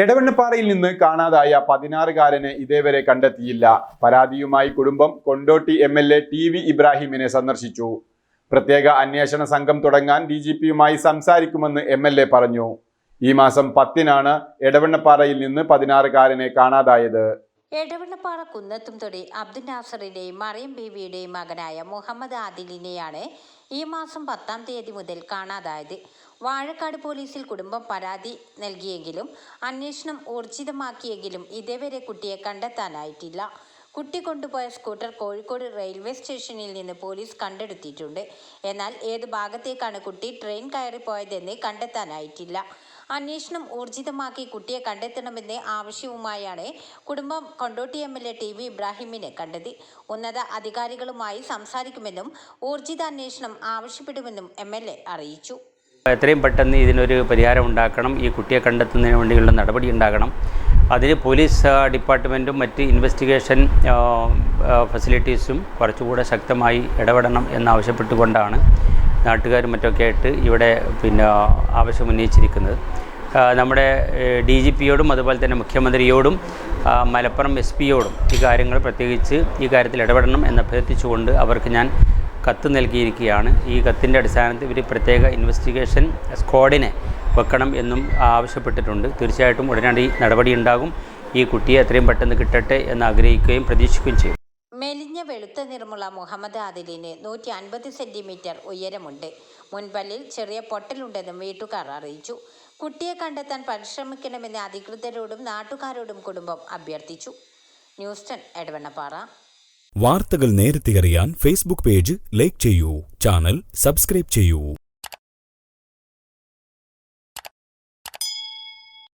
എടവണ്ണപ്പാറയിൽ നിന്ന് കാണാതായ പതിനാറുകാരനെ ഇതേവരെ കണ്ടെത്തിയില്ല. പരാതിയുമായി കുടുംബം Kondotty M L A T V ഇബ്രാഹിമിനെ സന്ദർശിച്ചു. പ്രത്യേക അന്വേഷണ സംഘം തുടങ്ങാൻ ഡി ജി പിയുമായി സംസാരിക്കുമെന്ന് എം എൽ എ പറഞ്ഞു. ഈ മാസം പത്തിനാണ് എടവണ്ണപ്പാറയിൽ നിന്ന് പതിനാറുകാരനെ കാണാതായത്. എടവണ്ണപ്പാറ കുന്നത്തുംതൊടി അബ്ദുൽ നാസറിന്റെയും മറിയം ബീവിയുടെയും മകനായ മുഹമ്മദ് ആദിലിനെയാണ് ഈ മാസം പത്താം തീയതി മുതൽ കാണാതായത്. വാഴക്കാട് പോലീസിൽ കുടുംബം പരാതി നൽകിയെങ്കിലും അന്വേഷണം ഊർജിതമാക്കിയെങ്കിലും ഇതേവരെ കുട്ടിയെ കണ്ടെത്താനായിട്ടില്ല. കുട്ടി കൊണ്ടുപോയ സ്കൂട്ടർ കോഴിക്കോട് റെയിൽവേ സ്റ്റേഷനിൽ നിന്ന് പോലീസ് കണ്ടെടുത്തിട്ടുണ്ട്. എന്നാൽ ഏത് ഭാഗത്തേക്കാണ് കുട്ടി ട്രെയിൻ കയറിപ്പോയതെന്ന് കണ്ടെത്താനായിട്ടില്ല. അന്വേഷണം ഊർജിതമാക്കി കുട്ടിയെ കണ്ടെത്തണമെന്ന് ആവശ്യവുമായാണ് കുടുംബം Kondotty M L A T V ഇബ്രാഹിമിനെ കണ്ടത്. ഉന്നത അധികാരികളുമായി സംസാരിക്കുമെന്നും ഊർജിത അന്വേഷണം ആവശ്യപ്പെടുമെന്നും എം എൽ എ അറിയിച്ചു. എത്രയും പെട്ടെന്ന് ഇതിനൊരു പരിഹാരം ഉണ്ടാക്കണം. ഈ കുട്ടിയെ കണ്ടെത്തുന്നതിന് വേണ്ടിയുള്ള നടപടി ഉണ്ടാകണം. അതിന് പോലീസ് ഡിപ്പാർട്ട്മെന്റും മറ്റ് ഇൻവെസ്റ്റിഗേഷൻ ഫെസിലിറ്റീസും കുറച്ചുകൂടെ ശക്തമായി ഇടപെടണം എന്നാവശ്യപ്പെട്ടുകൊണ്ടാണ് നാട്ടുകാരും മറ്റൊക്കെ ആയിട്ട് ഇവിടെ പിന്നെ ആവശ്യം ഉന്നയിച്ചിരിക്കുന്നത് നമ്മുടെ ഡി ജി പിയോടും അതുപോലെ തന്നെ മുഖ്യമന്ത്രിയോടും മലപ്പുറം എസ് പിയോടും ഈ കാര്യങ്ങൾ പ്രത്യേകിച്ച് ഈ കാര്യത്തിൽ ഇടപെടണം എന്ന് അഭ്യർത്ഥിച്ചുകൊണ്ട് അവർക്ക് ഞാൻ കത്ത് നൽകിയിരിക്കുകയാണ്. ഈ കത്തിന്റെ അടിസ്ഥാനത്തിൽ ഇവർ പ്രത്യേക ഇൻവെസ്റ്റിഗേഷൻ സ്ക്വാഡിനെ വെക്കണം എന്നും ആവശ്യപ്പെട്ടിട്ടുണ്ട്. തീർച്ചയായിട്ടും ഉടനടി നടപടി ഉണ്ടാകും ഈ കുട്ടിയെ എത്രയും പെട്ടെന്ന് കിട്ടട്ടെ എന്ന് ആഗ്രഹിക്കുകയും പ്രതീക്ഷിക്കുകയും ചെയ്യും. മെലിഞ്ഞ വെളുത്ത നിറമുള്ള മുഹമ്മദ് ആദിലിന് നൂറ്റി അൻപത് സെന്റിമീറ്റർ ഉയരമുണ്ട്. മുൻപല്ലിൽ ചെറിയ പൊട്ടലുണ്ടെന്നും വീട്ടുകാർ അറിയിച്ചു. കുട്ടിയെ കണ്ടെത്താൻ പരിശ്രമിക്കണമെന്ന് അധികൃതരോടും നാട്ടുകാരോടും കുടുംബം അഭ്യർത്ഥിച്ചു. News ten Edavannappara. വാർത്തകൾ നേരത്തെ അറിയാൻ ഫേസ്ബുക്ക് പേജ് ലൈക്ക് ചെയ്യൂ. ചാനൽ സബ്സ്ക്രൈബ് ചെയ്യൂ.